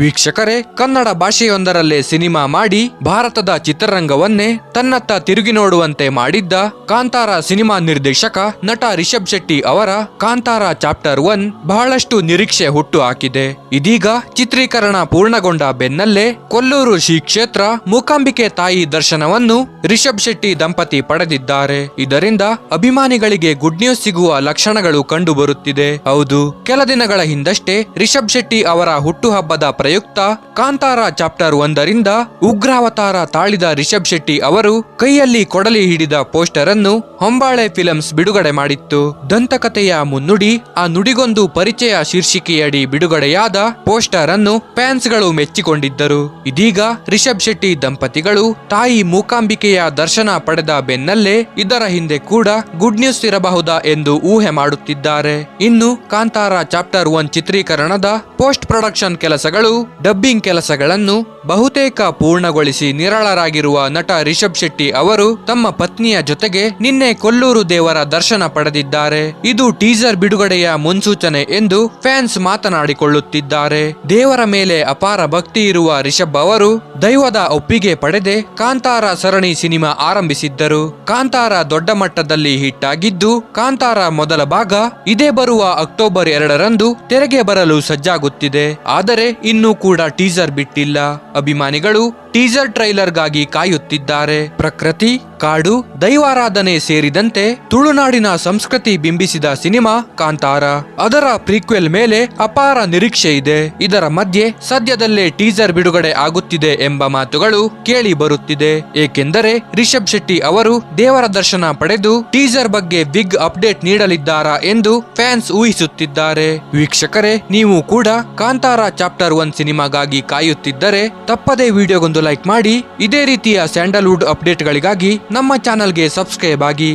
ವೀಕ್ಷಕರೇ, ಕನ್ನಡ ಭಾಷೆಯೊಂದರಲ್ಲೇ ಸಿನಿಮಾ ಮಾಡಿ ಭಾರತದ ಚಿತ್ರರಂಗವನ್ನೇ ತನ್ನತ್ತ ತಿರುಗಿ ನೋಡುವಂತೆ ಮಾಡಿದ್ದ ಕಾಂತಾರ ಸಿನಿಮಾ ನಿರ್ದೇಶಕ ನಟ ರಿಷಬ್ ಶೆಟ್ಟಿ ಅವರ ಕಾಂತಾರ ಚಾಪ್ಟರ್ ಒನ್ ಬಹಳಷ್ಟು ನಿರೀಕ್ಷೆ ಹುಟ್ಟು ಹಾಕಿದೆ. ಇದೀಗ ಚಿತ್ರೀಕರಣ ಪೂರ್ಣಗೊಂಡ ಬೆನ್ನಲ್ಲೇ ಕೊಲ್ಲೂರು ಶ್ರೀ ಕ್ಷೇತ್ರ ಮೂಕಾಂಬಿಕೆ ತಾಯಿ ದರ್ಶನವನ್ನು ರಿಷಬ್ ಶೆಟ್ಟಿ ದಂಪತಿ ಪಡೆದಿದ್ದಾರೆ. ಇದರಿಂದ ಅಭಿಮಾನಿಗಳಿಗೆ ಗುಡ್ ನ್ಯೂಸ್ ಸಿಗುವ ಲಕ್ಷಣಗಳು ಕಂಡುಬರುತ್ತಿದೆ. ಹೌದು, ಕೆಲ ದಿನಗಳ ಹಿಂದಷ್ಟೇ ರಿಷಬ್ ಶೆಟ್ಟಿ ಅವರ ಹುಟ್ಟುಹಬ್ಬದ ಪ್ರಯುಕ್ತ ಕಾಂತಾರ ಚಾಪ್ಟರ್ ಒಂದರಿಂದ ಉಗ್ರಾವತಾರ ತಾಳಿದ ರಿಷಬ್ ಶೆಟ್ಟಿ ಅವರು ಕೈಯಲ್ಲಿ ಕೊಡಲಿ ಹಿಡಿದ ಪೋಸ್ಟರ್ ಅನ್ನು ಹೊಂಬಾಳೆ ಫಿಲಮ್ಸ್ ಬಿಡುಗಡೆ ಮಾಡಿತ್ತು. ದಂತಕಥೆಯ ಮುನ್ನುಡಿ, ಆ ನುಡಿಗೊಂದು ಪರಿಚಯ ಶೀರ್ಷಿಕೆಯಡಿ ಬಿಡುಗಡೆಯಾದ ಪೋಸ್ಟರ್ ಅನ್ನು ಫ್ಯಾನ್ಸ್ಗಳು ಮೆಚ್ಚಿಕೊಂಡಿದ್ದರು. ಇದೀಗ ರಿಷಬ್ ಶೆಟ್ಟಿ ದಂಪತಿಗಳು ತಾಯಿ ಮೂಕಾಂಬಿಕೆಯ ದರ್ಶನ ಪಡೆದ ಬೆನ್ನಲ್ಲೇ ಇದರ ಹಿಂದೆ ಕೂಡ ಗುಡ್ ನ್ಯೂಸ್ ಇರಬಹುದಾ ಎಂದು ಊಹೆ ಮಾಡುತ್ತಿದ್ದಾರೆ. ಇನ್ನು ಕಾಂತಾರ ಚಾಪ್ಟರ್ ಒನ್ ಚಿತ್ರೀಕರಣದ ಪೋಸ್ಟ್ ಪ್ರೊಡಕ್ಷನ್ ಕೆಲಸಗಳು, ಡಬ್ಬಿಂಗ್ ಕೆಲಸಗಳನ್ನು ಬಹುತೇಕ ಪೂರ್ಣಗೊಳಿಸಿ ನಿರಾಳರಾಗಿರುವ ನಟ ರಿಷಬ್ ಶೆಟ್ಟಿ ಅವರು ತಮ್ಮ ಪತ್ನಿಯ ಜೊತೆಗೆ ನಿನ್ನೆ ಕೊಲ್ಲೂರು ದೇವರ ದರ್ಶನ ಪಡೆದಿದ್ದಾರೆ. ಇದು ಟೀಸರ್ ಬಿಡುಗಡೆಯ ಮುನ್ಸೂಚನೆ ಎಂದು ಫ್ಯಾನ್ಸ್ ಮಾತನಾಡಿಕೊಳ್ಳುತ್ತಿದ್ದಾರೆ. ದೇವರ ಮೇಲೆ ಅಪಾರ ಭಕ್ತಿ ಇರುವ ರಿಷಬ್ ಅವರು ದೈವದ ಒಪ್ಪಿಗೆ ಪಡೆದೆ ಕಾಂತಾರ ಸರಣಿ ಸಿನಿಮಾ ಆರಂಭಿಸಿದ್ದರು. ಕಾಂತಾರ ದೊಡ್ಡ ಮಟ್ಟದಲ್ಲಿ ಹಿಟ್ ಆಗಿದ್ದು, ಕಾಂತಾರ ಮೊದಲ ಭಾಗ ಇದೇ ಬರುವ ಅಕ್ಟೋಬರ್ ಎರಡರಂದು ತೆರೆಗೆ ಬರಲು ಸಜ್ಜಾಗುತ್ತಿದೆ. ಆದರೆ ಇನ್ನೂ ಕೂಡ ಟೀಸರ್ ಬಿಟ್ಟಿಲ್ಲ. ಅಭಿಮಾನಿಗಳು ಟೀಸರ್ ಟ್ರೈಲರ್ಗಾಗಿ ಕಾಯುತ್ತಿದ್ದಾರೆ. ಪ್ರಕೃತಿ ಕಾಡು, ದೈವಾರಾಧನೆ ಸೇರಿದಂತೆ ತುಳುನಾಡಿನ ಸಂಸ್ಕೃತಿ ಬಿಂಬಿಸಿದ ಸಿನಿಮಾ ಕಾಂತಾರ. ಅದರ ಪ್ರೀಕ್ವೆಲ್ ಮೇಲೆ ಅಪಾರ ನಿರೀಕ್ಷೆ ಇದೆ. ಇದರ ಮಧ್ಯೆ ಸದ್ಯದಲ್ಲೇ ಟೀಸರ್ ಬಿಡುಗಡೆ ಆಗುತ್ತಿದೆ ಎಂಬ ಮಾತುಗಳು ಕೇಳಿ ಬರುತ್ತಿದೆ. ಏಕೆಂದರೆ ರಿಷಬ್ ಶೆಟ್ಟಿ ಅವರು ದೇವರ ದರ್ಶನ ಪಡೆದು ಟೀಸರ್ ಬಗ್ಗೆ ಬಿಗ್ ಅಪ್ಡೇಟ್ ನೀಡಲಿದ್ದಾರಾ ಎಂದು ಫ್ಯಾನ್ಸ್ ಊಹಿಸುತ್ತಿದ್ದಾರೆ. ವೀಕ್ಷಕರೇ, ನೀವು ಕೂಡ ಕಾಂತಾರ ಚಾಪ್ಟರ್ ಒನ್ ಸಿನಿಮಾಗಾಗಿ ಕಾಯುತ್ತಿದ್ದರೆ ತಪ್ಪದೇ ವಿಡಿಯೋಗೊಂದು ಲೈಕ್ ಮಾಡಿ, ಇದೇ ರೀತಿಯ ಸ್ಯಾಂಡಲ್ವುಡ್ ಅಪ್ಡೇಟ್ಗಳಿಗಾಗಿ ನಮ್ಮ ಚಾನಲ್ಗೆ ಸಬ್ಸ್ಕ್ರೈಬ್ ಆಗಿ